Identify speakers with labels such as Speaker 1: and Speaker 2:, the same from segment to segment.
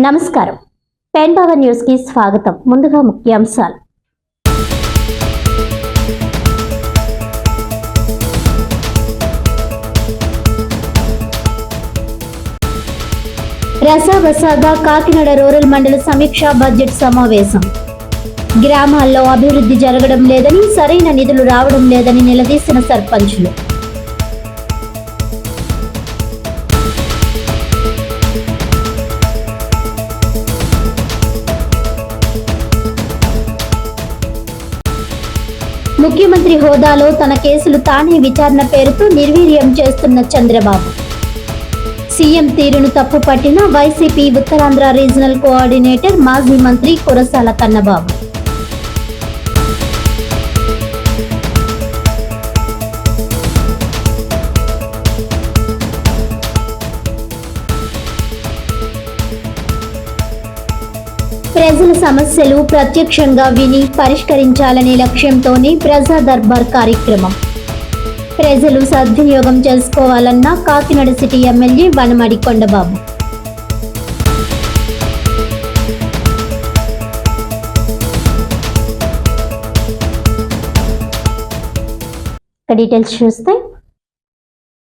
Speaker 1: నమస్కారం. Pen power న్యూస్కి స్వాగతం. ముందుగా ముఖ్యాంశాలు. రసాబసాగా కాకినాడ రూరల్ మండల సమీక్ష బడ్జెట్ సమావేశం. గ్రామాల్లో అభివృద్ధి జరగడం లేదని సరైన నిధులు రావడం లేదని నిలదీసిన సర్పంచులు. ముఖ్యమంత్రి హోదాలో తన కేసులు తానే విచారణ పేరుతో నిర్వీర్యం చేస్తున్న చంద్రబాబు. సీఎం తీరును తప్పుపట్టిన వైసీపీ ఉత్తరాంధ్ర రీజనల్ కోఆర్డినేటర్ మాజీ మంత్రి కురసాల కన్నబాబు. ప్రజల సమస్యలు ప్రత్యక్షంగా విని పరిష్కరించాలనే లక్ష్యంతోనే ప్రజా దర్బార్ కార్యక్రమం. ప్రజలు సద్వినియోగం చేసుకోవాలన్న Kakinada city MLA Vanamadi Kondababu. Details చూస్తే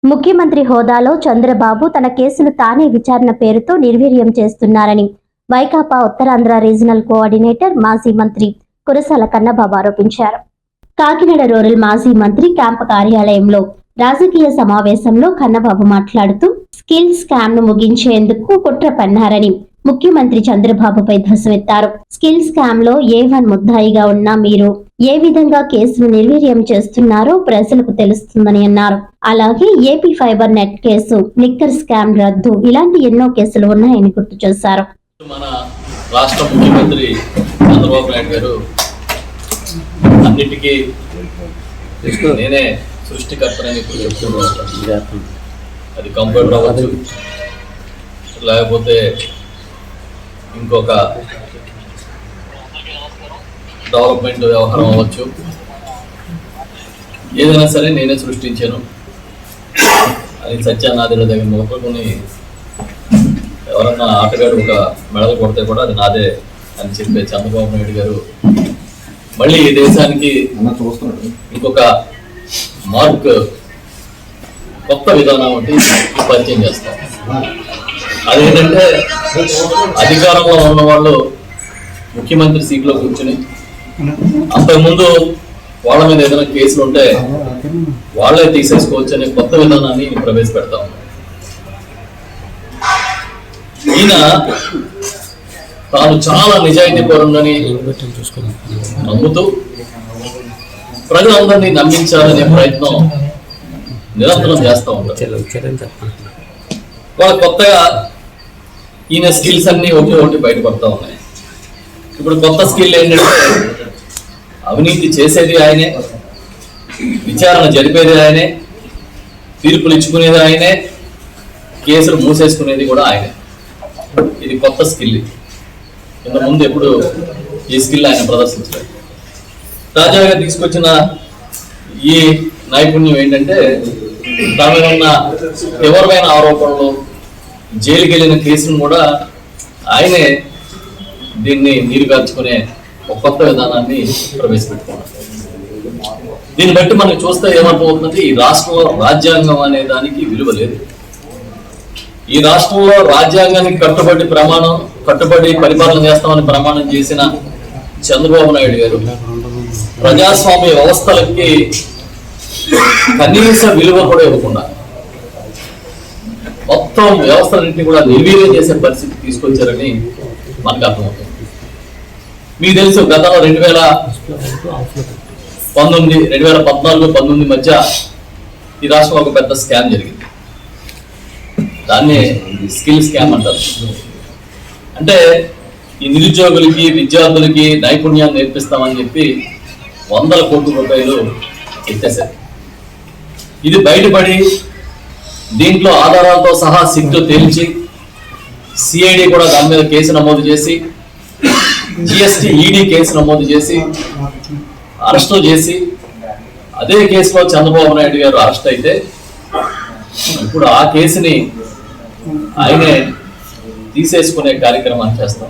Speaker 1: ముఖ్యమంత్రి హోదాలో చంద్రబాబు తన కేసును తానే విచారణ పేరుతో నిర్వీర్యం చేస్తున్నారని వైకాపా ఉత్తరాంధ్ర రీజనల్ కోఆర్డినేటర్ మాజీ మంత్రి కురసాల కన్నబాబు ఆరోపించారు. కాకినాడ రూరల్ మాజీ మంత్రి క్యాంపు కార్యాలయంలో రాజకీయ సమావేశంలో కన్నబాబు మాట్లాడుతూ స్కిల్ స్కామ్ను ముగించేందుకు కుట్ర పన్నారని ముఖ్యమంత్రి చంద్రబాబుపై ధ్వసమెత్తారు స్కిల్ స్కామ్లో ఏ వన్ ముద్దాయిగా ఉన్న మీరు ఏ విధంగా కేసును నిర్వీర్యం చేస్తున్నారో ప్రజలకు తెలుస్తుందని అన్నారు. అలాగే ఏపీ ఫైబర్ నెట్ కేసు నిక్కర్ స్కామ్ రద్దు ఇలాంటి ఎన్నో కేసులు ఉన్నాయని గుర్తు చేశారు.
Speaker 2: మన రాష్ట్ర ముఖ్యమంత్రి చంద్రబాబు నాయుడు గారు అన్నిటికీ నేనే సృష్టికర్తనని ఇప్పుడు చెప్తున్నాను. అది కంప్యూటర్ అవ్వచ్చు లేకపోతే ఇంకొక డెవలప్మెంట్ వ్యవహారం అవ్వచ్చు. ఏదైనా సరే నేనే సృష్టించాను. అది సత్యానాథుల దగ్గర మొదలుకొని ఎవరన్నా ఆటగాడు ఒక మెడల్ కొడితే కూడా అది నాదే అని చెప్పే చంద్రబాబు నాయుడు గారు మళ్ళీ ఈ దేశానికి ఇంకొక మార్క్ కొత్త విధానం ఒకటి పరిచయం చేస్తాం అదేంటంటే అధికారంలో ఉన్న వాళ్ళు ముఖ్యమంత్రి సీట్లో కూర్చుని అంతకుముందు వాళ్ళ మీద ఏదైనా కేసులు ఉంటే వాళ్ళే తీసేసుకోవచ్చు అనే కొత్త విధానాన్ని ప్రవేశపెడతాం ఈయన తాను చాలా నిజాయితీ పరుందని నమ్ముతూ ప్రజలందరినీ నమ్మించాలనే ప్రయత్నం నిరంతరం చేస్తూ ఉంటారు వాళ్ళ కొత్తగా ఈయన స్కిల్స్ అన్ని ఒకటి ఒకటి బయటపడతా ఉన్నాయి. ఇప్పుడు కొత్త స్కిల్ ఏంటంటే అవినీతి చేసేది ఆయనే విచారణ జరిపేది ఆయనే తీర్పులు ఇచ్చుకునేది ఆయనే కేసులు మూసేసుకునేది కూడా ఆయనే. ఇది కొత్త స్కిల్ ఇంత ముందు ఎప్పుడు ఈ స్కిల్ ఆయన ప్రదర్శించలేదు. తాజాగా తీసుకొచ్చిన ఈ నైపుణ్యం ఏంటంటే తన ఉన్న తీవ్రమైన ఆరోపణలు జైలుకి వెళ్ళిన కేసును కూడా ఆయనే దీన్ని నీరుగార్చుకునే ఒక కొత్త విధానాన్ని ప్రవేశపెట్టుకున్నారు దీన్ని బట్టి మనం చూస్తే ఏమర్థమవుతుంది ఈ రాష్ట్రంలో రాజ్యాంగం అనే దానికి విలువ లేదు. ఈ రాష్ట్రంలో రాజ్యాంగానికి కట్టుబడి ప్రమాణం కట్టుబడి పరిపాలన చేస్తామని ప్రమాణం చేసిన చంద్రబాబు నాయుడు గారు ప్రజాస్వామ్య వ్యవస్థలకి కనీస విలువ కూడా ఇవ్వకుండా మొత్తం వ్యవస్థలన్నింటినీ కూడా నిర్వీర్యం చేసే పరిస్థితి తీసుకొచ్చారని మనకు అర్థమవుతుంది. మీకు తెలుసు గతంలో రెండు వేల పంతొమ్మిది రెండు వేల పద్నాలుగు పంతొమ్మిది మధ్య ఈ రాష్ట్రంలో ఒక పెద్ద స్కామ్ జరిగింది. దాన్ని స్కిల్ స్కామ్ అంటారు. అంటే ఈ నిరుద్యోగులకి విద్యార్థులకి నైపుణ్యాన్ని నేర్పిస్తామని చెప్పి వందల కోట్ల రూపాయలు ఎత్తేసారు ఇది బయటపడి దీంట్లో ఆధారాలతో సహా సిగ్గు తేల్చి సిఐడి కూడా దాని మీద కేసు నమోదు చేసి జిఎస్టి ఈడీ కేసు నమోదు చేసి అరెస్టు చేసి అదే కేసులో చంద్రబాబు నాయుడు గారు అరెస్ట్ అయితే ఇప్పుడు ఆ కేసుని ఆయనే తీసేసుకునే కార్యక్రమాన్ని చేస్తాం.